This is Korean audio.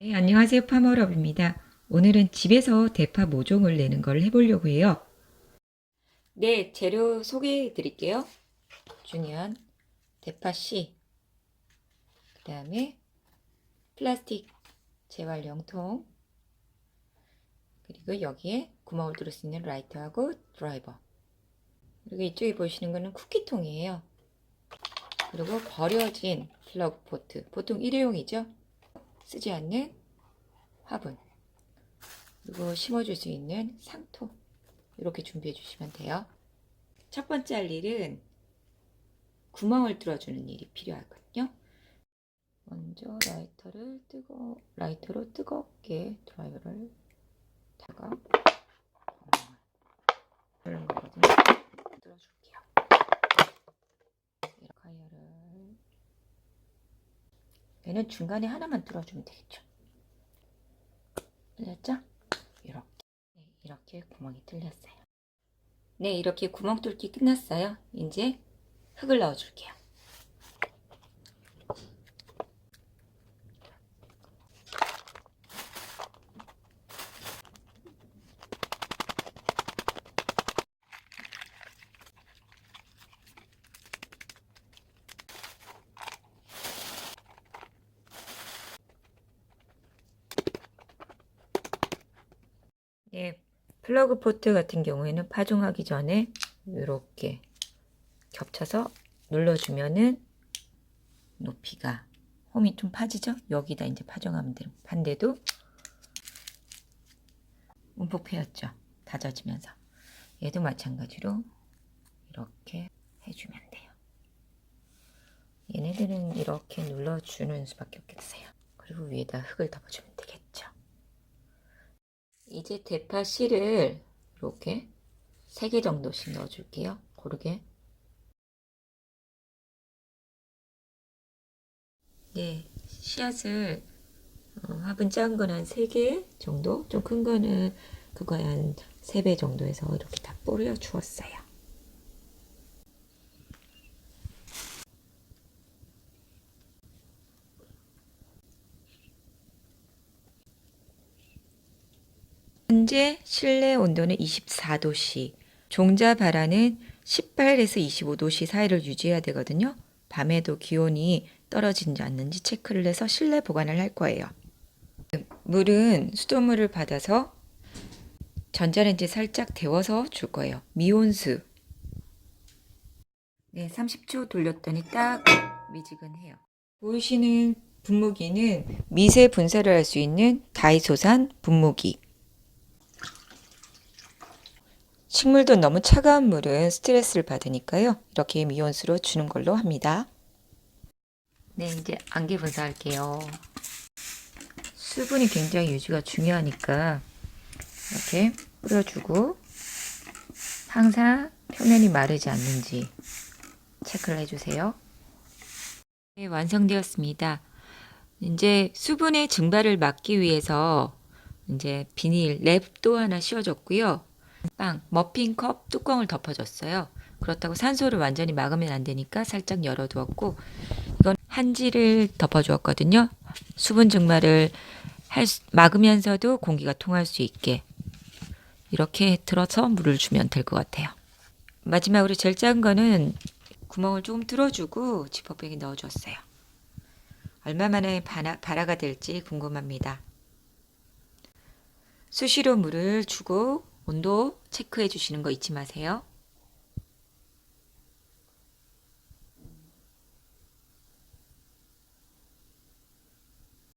네, 안녕하세요. 파머럽입니다. 오늘은 집에서 대파 모종을 내는 걸 해보려고 해요. 네, 재료 소개해 드릴게요. 중요한 대파 씨, 그 다음에 플라스틱 재활용통, 그리고 여기에 구멍을 뚫을 수 있는 라이터하고 드라이버. 그리고 이쪽에 보시는 거는 쿠키통이에요. 그리고 버려진 플러그 포트. 보통 일회용이죠. 쓰지 않는 화분. 그리고 심어줄 수 있는 상토. 이렇게 준비해 주시면 돼요. 첫 번째 할 일은 구멍을 뚫어주는 일이 필요하거든요. 먼저 라이터를 뜨거 라이터로 뜨겁게 드라이버를 다가 이런 거거든요. 뚫어줄게요. 이렇게 가열을 얘는 중간에 하나만 뚫어주면 되겠죠. 뚫렸죠? 이렇게 네, 이렇게 구멍이 뚫렸어요. 네, 이렇게 구멍 뚫기 끝났어요. 이제 흙을 넣어줄게요. 예, 플러그 포트 같은 경우에는 파종하기 전에 이렇게 겹쳐서 눌러주면은 높이가 홈이 좀 파지죠? 여기다 이제 파종하면 돼요. 반대도 움푹 패였죠? 다져지면서 얘도 마찬가지로 이렇게 해주면 돼요. 얘네들은 이렇게 눌러주는 수밖에 없겠어요. 그리고 위에다 흙을 덮어주면 되겠죠. 이제 대파 씨를 이렇게 3개 정도씩 넣어줄게요. 고르게. 네, 씨앗을 어, 화분 작은 건 한 3개 정도, 좀 큰 거는 그거에 한 3배 정도 해서 이렇게 다 뿌려 주었어요. 현재 실내 온도는 24도씨, 종자 발화는 18에서 25도씨 사이를 유지해야 되거든요. 밤에도 기온이 떨어지지 않는지 체크를 해서 실내 보관을 할 거예요. 물은 수돗물을 받아서 전자레인지에 살짝 데워서 줄 거예요. 미온수. 네, 30초 돌렸더니 딱 미지근해요. 보이시는 분무기는 미세 분사를 할 수 있는 다이소산 분무기. 식물도 너무 차가운 물은 스트레스를 받으니까요. 이렇게 미온수로 주는 걸로 합니다. 네, 이제 안개 분사할게요. 수분이 굉장히 유지가 중요하니까 이렇게 뿌려주고 항상 표면이 마르지 않는지 체크를 해주세요. 네, 완성되었습니다. 이제 수분의 증발을 막기 위해서 이제 비닐 랩도 하나 씌워줬고요. 빵, 머핀컵 뚜껑을 덮어줬어요. 그렇다고 산소를 완전히 막으면 안 되니까 살짝 열어두었고 이건 한지를 덮어주었거든요. 수분 증발을 할 수- 막으면서도 공기가 통할 수 있게 이렇게 들어서 물을 주면 될 것 같아요. 마지막으로 제일 작은 거는 구멍을 조금 뚫어주고 지퍼백에 넣어줬어요. 얼마 만에 발화, 발화가 될지 궁금합니다. 수시로 물을 주고 온도 체크해 주시는 거 잊지 마세요.